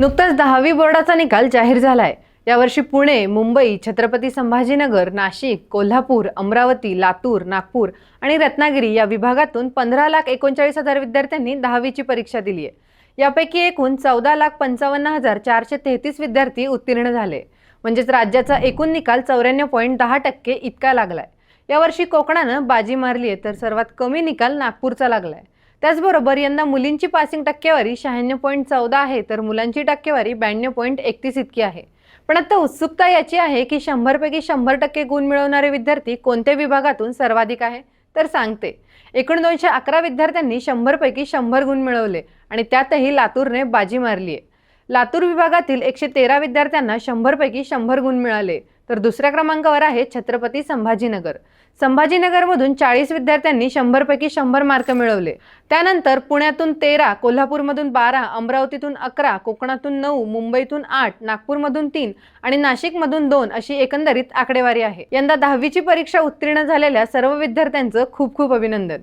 नुकताच दहावी बोर्डाचा निकाल जाहीर झालाय. यावर्षी पुणे मुंबई छत्रपती संभाजीनगर नाशिक कोल्हापूर अमरावती लातूर नागपूर आणि रत्नागिरी या विभागातून पंधरा लाख एकोणचाळीस हजार विद्यार्थ्यांनी दहावीची परीक्षा दिली आहे यापैकी एकूण चौदा लाख पंचावन्न हजार चारशे तेहतीस विद्यार्थी उत्तीर्ण झाले. म्हणजेच राज्याचा एकूण निकाल चौऱ्याण्णव पॉईंट दहा टक्के इतका लागलाय. यावर्षी कोकणानं बाजी मारली आहे तर सर्वात कमी निकाल नागपूरचा लागलाय. त्याचबरोबर यंदा मुलींची पासिंग टक्केवारी शहाण्णव पॉईंट चौदा आहे तर मुलांची टक्केवारी ब्याण्णव पॉईंट एकतीस इतकी आहे. पण आता उत्सुकता याची आहे की शंभरपैकी शंभर टक्के गुण मिळवणारे विद्यार्थी कोणत्या विभागातून सर्वाधिक आहे? तर सांगते. एकूण दोनशे अकरा विद्यार्थ्यांनी शंभरपैकी शंभर गुण मिळवले आणि त्यातही लातूरने बाजी मारली आहे लातूर विभागातील एकशे तेरा विद्यार्थ्यांना शंभरपैकी शंभर गुण मिळाले. तर दुसऱ्या क्रमांकावर आहे छत्रपती संभाजीनगर. संभाजीनगरमधून चाळीस विद्यार्थ्यांनी शंभरपैकी शंभर मार्क मिळवले. त्यानंतर पुण्यातून तेरा कोल्हापूरमधून बारा अमरावतीतून अकरा कोकणातून नऊ मुंबईतून आठ नागपूरमधून तीन आणि नाशिकमधून दोन अशी एकंदरीत आकडेवारी आहे. यंदा दहावीची परीक्षा उत्तीर्ण झालेल्या सर्व विद्यार्थ्यांचं खूप खूप अभिनंदन.